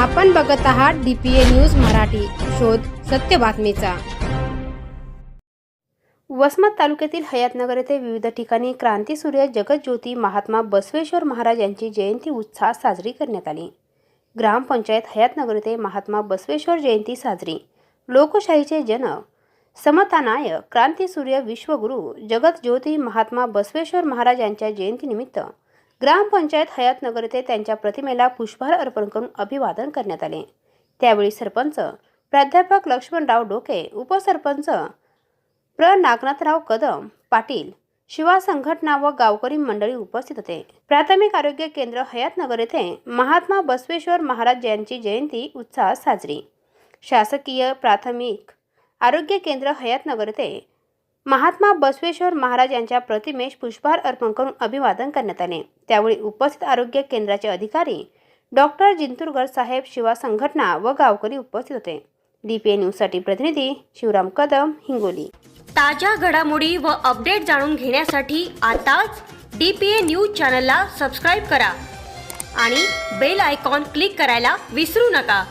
आपण बघत आहात डीपीए न्यूज मराठी. शोध सत्य बातमीचा. वसमत तालुक्यातील हयातनगर येथे विविध ठिकाणी क्रांतीसूर्य जगज्योती महात्मा बसवेश्वर महाराज यांची जयंती उत्साहात साजरी करण्यात आली. ग्रामपंचायत हयातनगर येथे महात्मा बसवेश्वर जयंती साजरी. लोकशाहीचे जनक समतानायक क्रांतीसूर्य विश्वगुरू जगतज्योती महात्मा बसवेश्वर महाराज यांच्या जयंतीनिमित्त ग्रामपंचायत हयातनगर येथे त्यांच्या प्रतिमेला पुष्पहार अर्पण करून अभिवादन करण्यात आले. त्यावेळी सरपंच प्राध्यापक लक्ष्मणराव डोके उपसरपंच प्र. नागनाथराव कदम पाटील शिवा संघटना व गावकरी मंडळी उपस्थित होते. प्राथमिक आरोग्य केंद्र हयातनगर येथे महात्मा बसवेश्वर महाराज यांची जयंती उत्साहात साजरी. शासकीय प्राथमिक आरोग्य केंद्र हयातनगर येथे महात्मा बसवेश्वर महाराज यांच्या प्रतिमेस पुष्पहार अर्पण करून अभिवादन करण्यात आले. त्यावेळी उपस्थित आरोग्य केंद्राचे अधिकारी डॉक्टर जिंतुरगड साहेब शिवा संघटना व गावकरी उपस्थित होते. डीपीए न्यूजसाठी प्रतिनिधी शिवराम कदम हिंगोली. ताज्या घडामोडी व अपडेट जाणून घेण्यासाठी आताच डी पी ए न्यूज चॅनलला सबस्क्राईब करा आणि बेल आयकॉन क्लिक करायला विसरू नका.